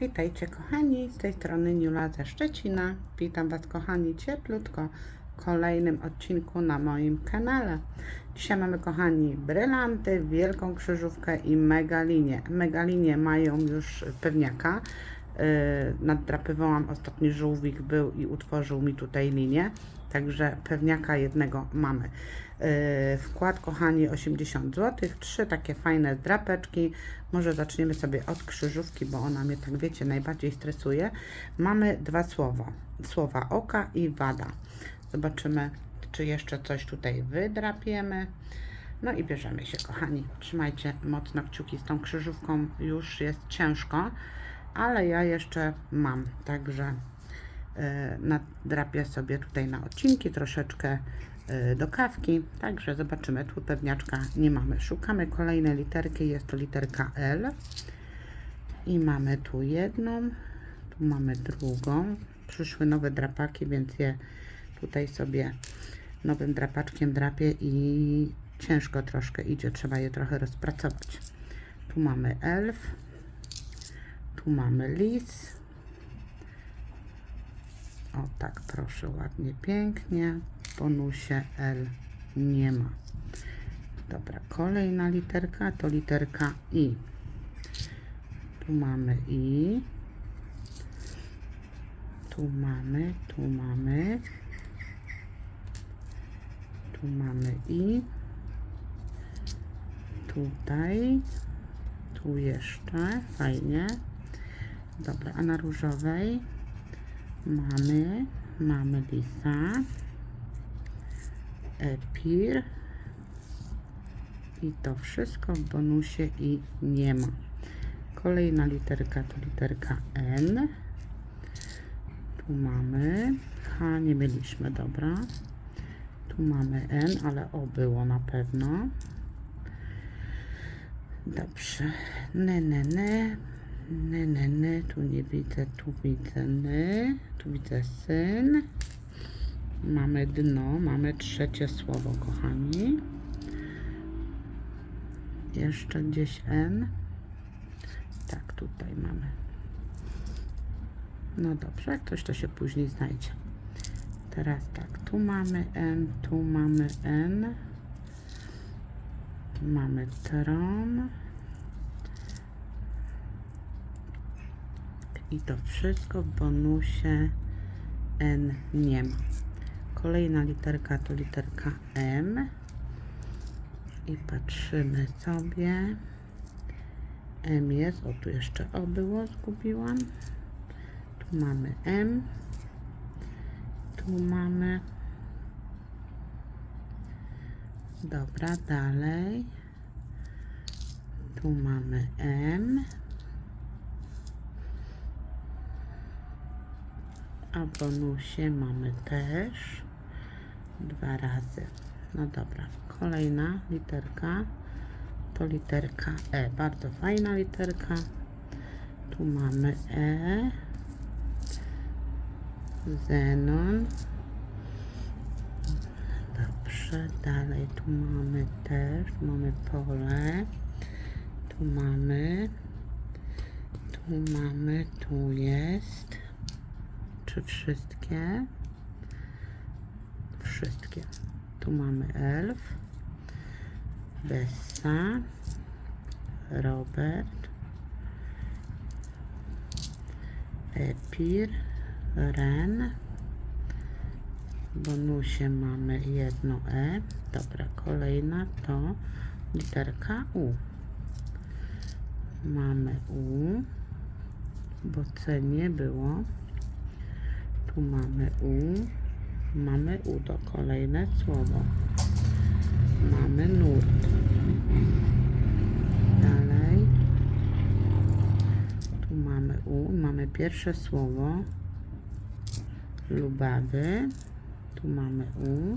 Witajcie kochani, z tej strony Niula ze Szczecina. Witam Was kochani cieplutko w kolejnym odcinku na moim kanale. Dzisiaj mamy kochani brylanty, wielką krzyżówkę i megalinię. Megalinie mają już pewniaka. Yy, Naddrapywałam, ostatni żółwik był i utworzył mi tutaj linię. Także pewniaka jednego mamy. Yy, Wkład kochani 80 zł, trzy takie fajne drapeczki. Może zaczniemy sobie od krzyżówki, bo ona mnie tak wiecie najbardziej stresuje. Mamy dwa słowa. Słowa oka i wada. Zobaczymy, czy jeszcze coś tutaj wydrapiemy. No i bierzemy się, kochani. Trzymajcie mocno kciuki z tą krzyżówką. Już jest ciężko, ale ja jeszcze mam. Także e, nadrapię sobie tutaj na odcinki troszeczkę e, do kawki. Także zobaczymy. Tu pewniaczka nie mamy. Szukamy kolejnej literki. Jest to literka L. I mamy tu jedną. Tu mamy drugą. Przyszły nowe drapaki, więc je tutaj sobie nowym drapaczkiem drapię i ciężko troszkę idzie. Trzeba je trochę rozpracować. Tu mamy elf. Tu mamy lis. O tak, proszę, ładnie, pięknie. W bonusie L nie ma. Dobra, kolejna literka to literka I. Tu mamy I. Tu mamy, tu mamy. Tu mamy I. Tutaj. Tu jeszcze. Fajnie. Dobra, a na różowej mamy, mamy lisa, epir i to wszystko w bonusie i nie ma. Kolejna literka to literka N. Tu mamy H, nie mieliśmy, dobra. Tu mamy N, ale O było na pewno. Dobrze. Ne, ne, ne. Ne, ne, ne. Tu nie widzę, tu widzę ny. Tu widzę syn. Mamy dno, mamy trzecie słowo, kochani. Jeszcze gdzieś N. Tak, tutaj mamy. No dobrze, jak coś to się później znajdzie. Teraz tak, tu mamy N, tu mamy N. Mamy tron. I to wszystko w bonusie N nie ma. Kolejna literka to literka M. I patrzymy sobie. M jest, o tu jeszcze O było, zgubiłam. Tu mamy M. Tu mamy. Dobra, dalej. Tu mamy M. A bonusie mamy też dwa razy. No dobra, kolejna literka to literka E. Bardzo fajna literka. Tu mamy E. Zenon. Dobrze, dalej tu mamy też, mamy pole. Tu mamy. Tu mamy, tu jest. Czy wszystkie? Wszystkie. Tu mamy elf. Bessa. Robert. Epir. Ren. W bonusie mamy jedno E. Dobra, kolejna to literka U. Mamy U, bo C nie było. Tu mamy U, mamy U to kolejne słowo. Mamy nurt. Dalej. Tu mamy U, mamy pierwsze słowo. Lubawy. Tu mamy U.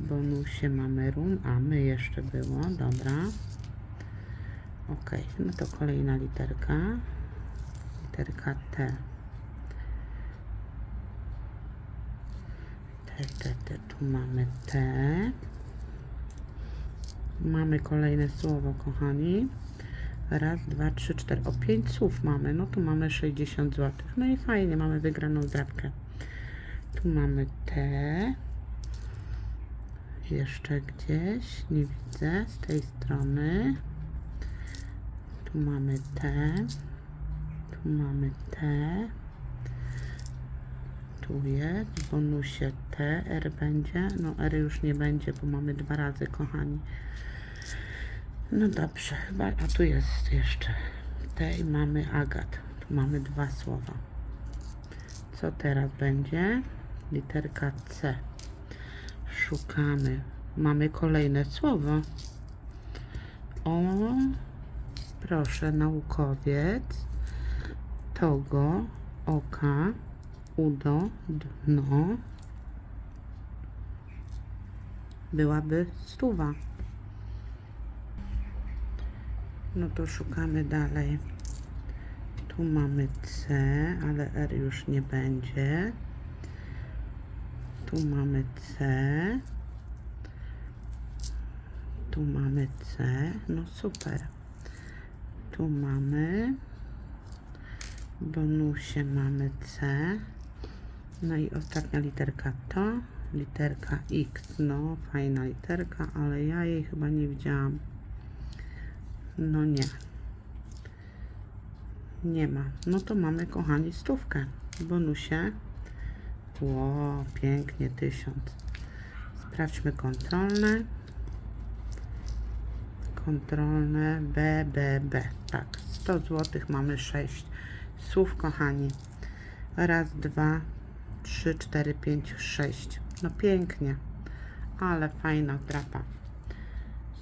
W bonusie mamy rum, a my jeszcze było, dobra. Ok, no to kolejna literka. Literka T. T, T, T. Tu mamy T. Mamy kolejne słowo, kochani. Raz, dwa, trzy, cztery. O, pięć słów mamy. No tu mamy 60 zł. No i fajnie, mamy wygraną zdrabkę. Tu mamy te. Jeszcze gdzieś, nie widzę, z tej strony. Tu mamy te. Tu mamy te. Tu jest, w bonusie T, R będzie. No R już nie będzie, bo mamy dwa razy, kochani. No dobrze, chyba, a tu jest jeszcze T i mamy Agat. Tu mamy dwa słowa. Co teraz będzie? Literka C. Szukamy. Mamy kolejne słowo. O, proszę, naukowiec. Togo, oka, udo, dno. Byłaby stuwa. No to szukamy dalej. Tu mamy C, ale R już nie będzie. Tu mamy C. Tu mamy C. No super. Tu mamy. W bonusie mamy C. No i ostatnia literka to. Literka X. No, fajna literka, ale ja jej chyba nie widziałam. No nie. Nie ma. No to mamy, kochani, stówkę w bonusie. Ło, pięknie, tysiąc. Sprawdźmy kontrolne. Kontrolne B, B, B. Tak, 100 zł mamy 6 słów, kochani. Raz, dwa, trzy, cztery, pięć, sześć. No pięknie, ale fajna drapa.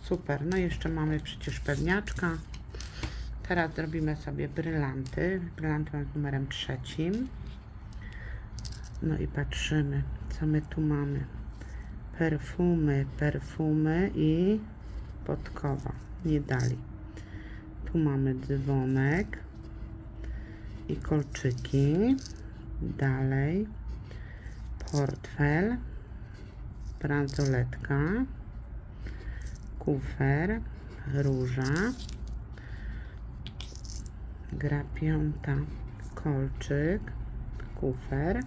Super. No jeszcze mamy przecież pewniaczka. Teraz zrobimy sobie brylanty. Brylanty mam z numerem trzecim. No i patrzymy, co my tu mamy. Perfumy, perfumy i podkowa. Nie dali. Tu mamy dzwonek i kolczyki. Dalej. Portfel. Bransoletka. Kufer. Róża. Gra piąta. Kolczyk. Kufer.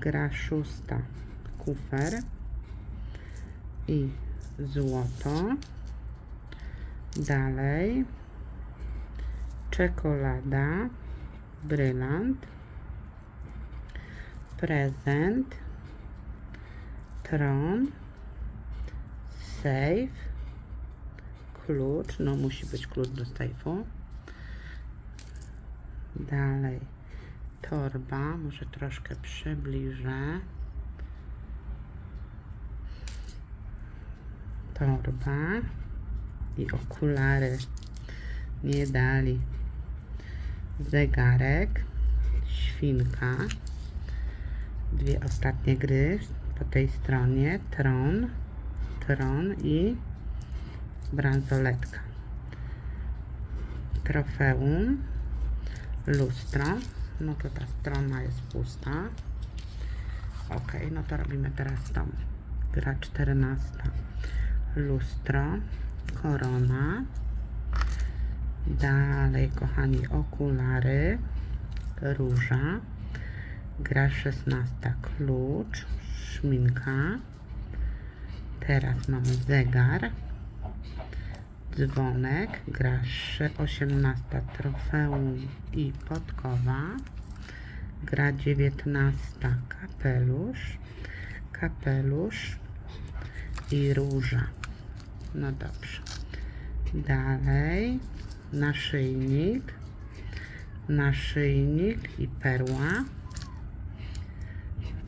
Gra szósta. Kufer. I złoto. Dalej. Czekolada. Brylant. Prezent. Tron. Safe. Klucz. No musi być klucz do sejfu. Dalej. Torba. Może troszkę przybliżę. Torba. I okulary. Nie dali. Zegarek. Świnka. Dwie ostatnie gry po tej stronie. Tron. Tron i bransoletka. Trofeum. Lustro. No to ta strona jest pusta. Ok, no to robimy teraz tą. Gra 14. Lustro. Korona. Dalej, kochani, okulary. Róża. Gra 16. Klucz. Szminka. Teraz mamy zegar. Dzwonek. Gra 18. Trofeum i podkowa. Gra 19. Kapelusz. Kapelusz i róża. No dobrze. Dalej naszyjnik, naszyjnik i perła,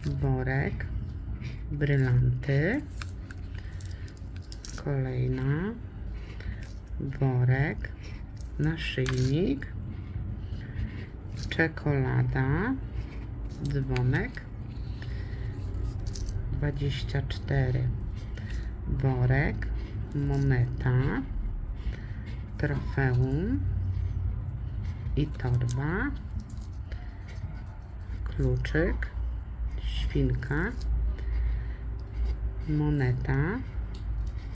worek, brylanty, kolejna, worek, naszyjnik, czekolada, dzwonek, 24, worek, moneta, trofeum i torba, kluczyk, świnka, moneta,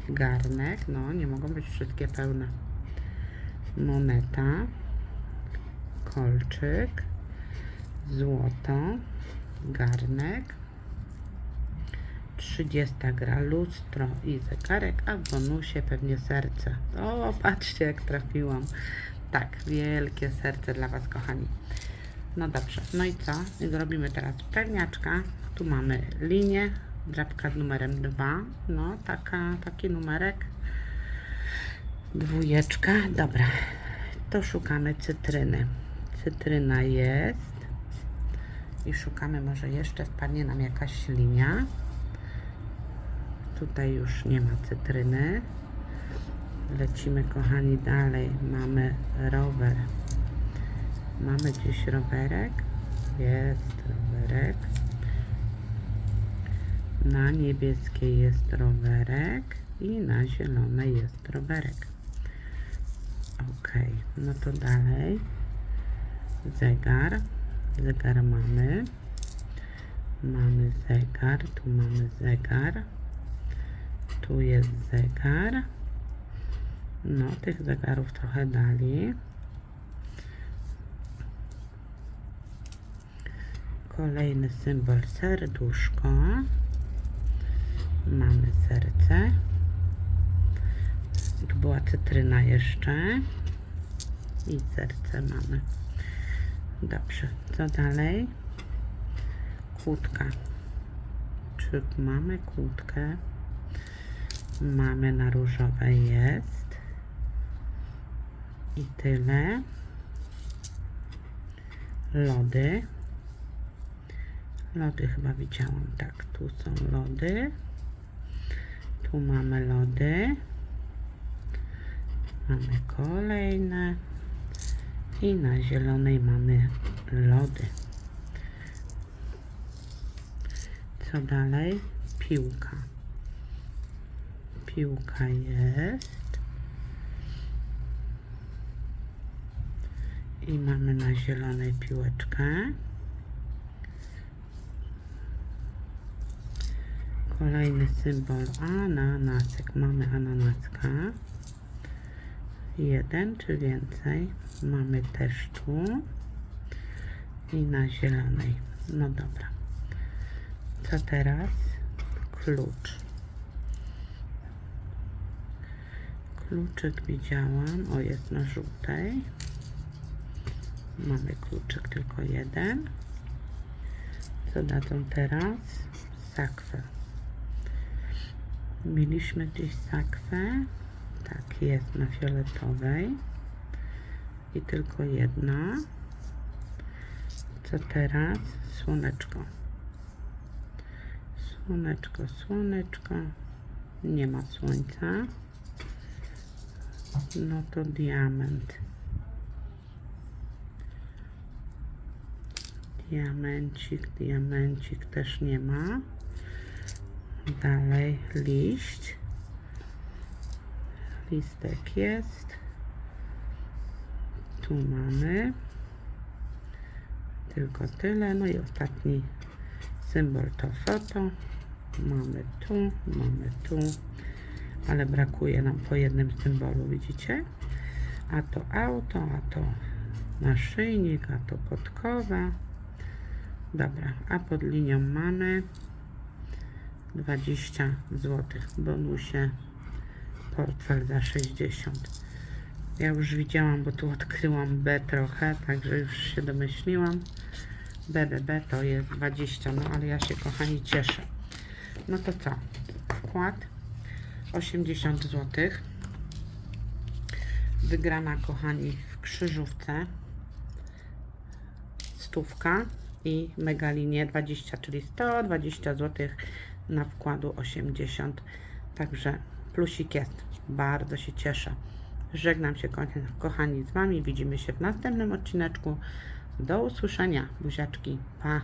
garnek, no nie mogą być wszystkie pełne, moneta, kolczyk, złoto, garnek, 30 gra lustro i zegarek, a w bonusie pewnie serce. O, patrzcie jak trafiłam. Tak, wielkie serce dla Was, kochani. No dobrze, no i co? Zrobimy teraz pewniaczka. Tu mamy linię, drapka z numerem 2. No, taka, taki numerek. Dwójeczka, dobra. To szukamy cytryny. Cytryna jest. I szukamy, może jeszcze wpadnie nam jakaś linia. Tutaj już nie ma cytryny. Lecimy, kochani, dalej. Mamy rower. Mamy gdzieś rowerek. Jest rowerek. Na niebieskiej jest rowerek i na zielonej jest rowerek. Ok, no to dalej. Zegar. Zegar mamy. Mamy zegar, tu mamy zegar. Tu jest zegar. No, tych zegarów trochę dali. Kolejny symbol serduszko. Mamy serce. Tu była cytryna jeszcze. I serce mamy. Dobrze, co dalej? Kłódka. Czy mamy kłódkę? Mamy na różowe jest. I tyle. Lody. Lody chyba widziałam. Tak, tu są lody. Tu mamy lody. Mamy kolejne. I na zielonej mamy lody. Co dalej? Piłka. Piłka jest. I mamy na zielonej piłeczkę. Kolejny symbol ananasek. Mamy ananaska. Jeden czy więcej. Mamy też tu. I na zielonej. No dobra. Co teraz? Klucz. Kluczyk widziałam. O, jest na żółtej. Mamy kluczyk tylko jeden. Co dadzą teraz? Sakwę. Mieliśmy gdzieś sakwę. Tak, jest na fioletowej. I tylko jedna. Co teraz? Słoneczko. Słoneczko, słoneczko. Nie ma słońca. No to diament. Diamencik, diamencik też nie ma. Dalej liść. Listek jest. Tu mamy. Tylko tyle. No i ostatni symbol to foto. Mamy tu, mamy tu. Ale brakuje nam po jednym symbolu, widzicie? A to auto, a to naszyjnik, a to podkowa. Dobra, a pod linią mamy 20 zł w bonusie portfel za 60 ja już widziałam, bo tu odkryłam B trochę, także już się domyśliłam. BBB to jest 20 no ale ja się kochani cieszę. No to co? Wkład 80 zł wygrana kochani w krzyżówce. Stówka i megalinie 20, czyli 120 zł na wkładu 80. Także plusik jest. Bardzo się cieszę. Żegnam się kochani z Wami. Widzimy się w następnym odcineczku. Do usłyszenia. Buziaczki. Pa.